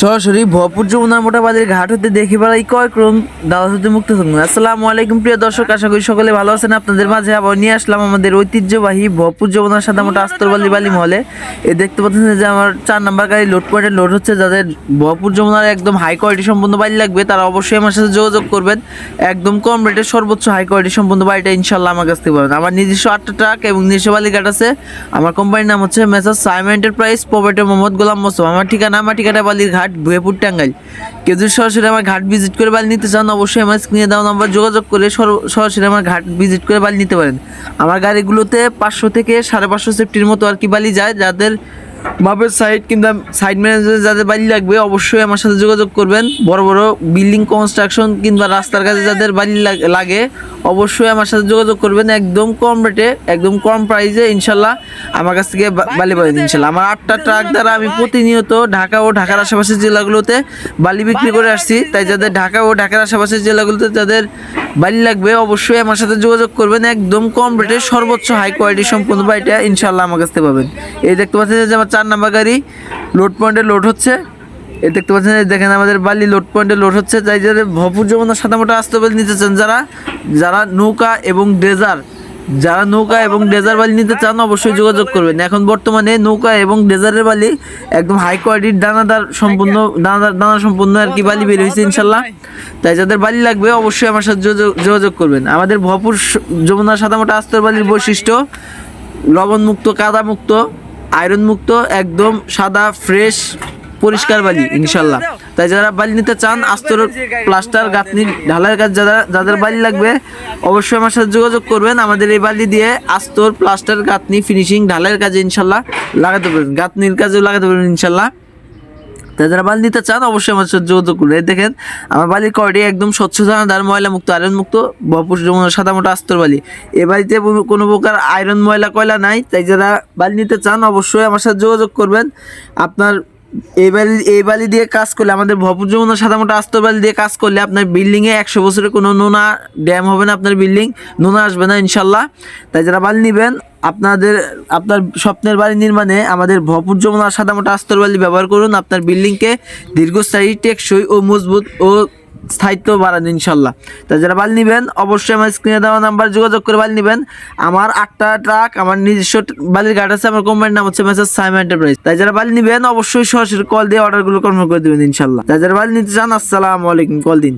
সরাসরি ভরপুর যমুনার মোটাবাদের ঘাট হতে দেখে বেড়াই কয় ক্রম? দাওয়া হতে মুক্ত থাকুন। আসসালামু আলাইকুম, প্রিয় দর্শক, আশা করি সকলে ভালো আছেন। আপনাদের মাঝে আবার নিয়ে আসলাম আমাদের ঐতিহ্যবাহী ভরপুর যমুনার সাদা মোটা আস্তরবালি বালি মহলে। এ দেখতে পাচ্ছেন যে আমার চার নাম্বার গাড়ি লোড পয়েন্টে লোড হচ্ছে যাদের ভরপুর যমুনার একদম হাই কোয়ালিটি সম্পন্ন বাড়ি লাগবে, তারা অবশ্যই আমার সাথে যোগাযোগ করবেন। একদম কম রেটে সর্বোচ্চ হাই কোয়ালিটি সম্পন্ন বাড়িটা ইনশাল্লাহ আমার কাছ থেকে পাবেন। আমার নিজস্ব আটটা ট্রাক এবং নিজস্ব বালি ঘাট আছে। আমার কোম্পানির নাম হচ্ছে Messrs Saim enterprise property Mohammad Golam Mosam আমার ঠিকানা আমার ঠিকানা বালির ঘাট। ভুয়েপুর টাঙ্গাইল। কেউ যদি সরাসরি আমার ঘাট ভিজিট করে বালি নিতে চান, অবশ্যই আমার স্ক্রিনে দেওয়া নাম্বার যোগাযোগ করে সর- সরাসরি আমার ঘাট ভিজিট করে বালি নিতে পারেন। আমার গাড়িগুলোতে পাঁচশো থেকে সাড়ে পাঁচশো সেফটির মতো আর কি বালি যায়, যাদের মাপের সাইড কিংবা সাইড ম্যানেজার যাদের বালি লাগবে, অবশ্যই আমার সাথে যোগাযোগ করবেন। বড় বড় বিল্ডিং কনস্ট্রাকশন কিংবা রাস্তার কাছে যাদের লাগ- লাগে, অবশ্যই আমার সাথে যোগাযোগ করবেন। একদম কম রেটে একদম কম প্রাইসে ইনশাল্লাহ আমার কাছ থেকে বালি পাবেন ইনশাল্লাহ। আমার আটটা ট্রাক দ্বারা আমি প্রতিনিয়ত ঢাকা ও ঢাকার আশেপাশের জেলাগুলোতে বালি বিক্রি করে আসছি। তাই যাদের ঢাকা ও ঢাকার আশেপাশের জেলাগুলোতে যাদের বালি লাগবে, অবশ্যই আমার সাথে যোগাযোগ করবেন। একদম কম রেটে সর্বোচ্চ হাই কোয়ালিটি সম্পূর্ণ বাড়িটা ইনশাল্লাহ আমার কাছ পাবেন। এই দেখতে পাচ্ছেন যে আমার চার নাম্বার গাড়ি লোড পয়েন্টে লোড হচ্ছে। এই দেখতে পাচ্ছেন দেখেন আমাদের বালি লোড পয়েন্টে লোড হচ্ছে। যাই যাদের ভপুর যেমন সাদা মোটা আসতে পারে নিতে চান যারা যারা নৌকা এবং ডেজার যারা নৌকা এবং ডেজার বালি নিতে চান অবশ্যই যোগাযোগ করবেন। এখন বর্তমানে নৌকা এবং ডেজারের বালি একদম হাই কোয়ালিটির দানাদার সম্পূর্ণ, দানাদার, দানা সম্পূর্ণ আর কি বালি বের হয়েছে ইনশাল্লাহ। তাই যাদের বালি লাগবে অবশ্যই আমার সাথে যোগাযোগ- করবেন। আমাদের ভরপুর যমুনা সাদামোটা আস্তর বালির বৈশিষ্ট্য, লবণমুক্ত, কাদামুক্ত কাদা মুক্ত আয়রন মুক্ত একদম সাদা ফ্রেশ পরিষ্কার বালি ইনশাল্লাহ। তাই যারা বালি নিতে চান আস্তর প্লাস্টার গাঁথনি ঢালাইয়ের কাজ যারা যাদের বালি লাগবে অবশ্যই আমার সাথে যোগাযোগ করবেন। আমাদের এই বালি দিয়ে আস্তর প্লাস্টার গাঁথনি ফিনিশিং ঢালাইয়ের কাজে ইনশাল্লাহ লাগাতে পারবেন। গাঁথনির কাজেও লাগাতে পারবেন ইনশাল্লাহ। তাই যারা বালি নিতে চান অবশ্যই আমার সাথে যোগাযোগ করুন। এই দেখেন আমার বালির কোয়ালিটি একদম স্বচ্ছ দানাদার ময়লা মুক্ত আয়রন মুক্ত ভরপুর যেমন সাদা মোটা আস্তর বালি। এ বাড়িতে কোনো প্রকার আয়রন ময়লা কয়লা নাই। তাই যারা বালি নিতে চান অবশ্যই আমার সাথে যোগাযোগ করবেন। আপনার এই বালি এই বালি দিয়ে কাজ করলে, আমাদের ভরপুর যমুনা সাদা মোটা আস্ত বালি দিয়ে কাজ করলে আপনার বিল্ডিংয়ে একশো বছরে কোনো নোনা ড্যাম হবে না আপনার বিল্ডিং নোনা আসবে না ইনশাল্লাহ। তাই যারা বালি নেবেন, আপনাদের, আপনার স্বপ্নের বাড়ি নির্মাণে আমাদের ভরপুর যমুনা সাদা মোটা আস্তর বালি ব্যবহার করুন। আপনার বিল্ডিংকে দীর্ঘস্থায়ী, টেকসই ও মজবুত ও স্থায়িত্ব বাড়ান ইনশাল্লাহ। তা যারা বাল নেবেন, অবশ্যই আমার স্ক্রিনে দেওয়া নাম্বার যোগাযোগ করে বাল নেবেন। আমার আটটা ট্রাক আমার নিজস্ব বালির গাড়ি আছে, আমার কোম্পানির নাম হচ্ছে মেসার সাইম এন্টারপ্রাইজ তাই যারা বাল নেবেন, অবশ্যই সরাসরি কল দিয়ে অর্ডারগুলো কনফার্ম করে দেবেন ইনশাল্লাহ। তাই যারা বাল নিতে চান, আসসালামু আলাইকুম কল দিন।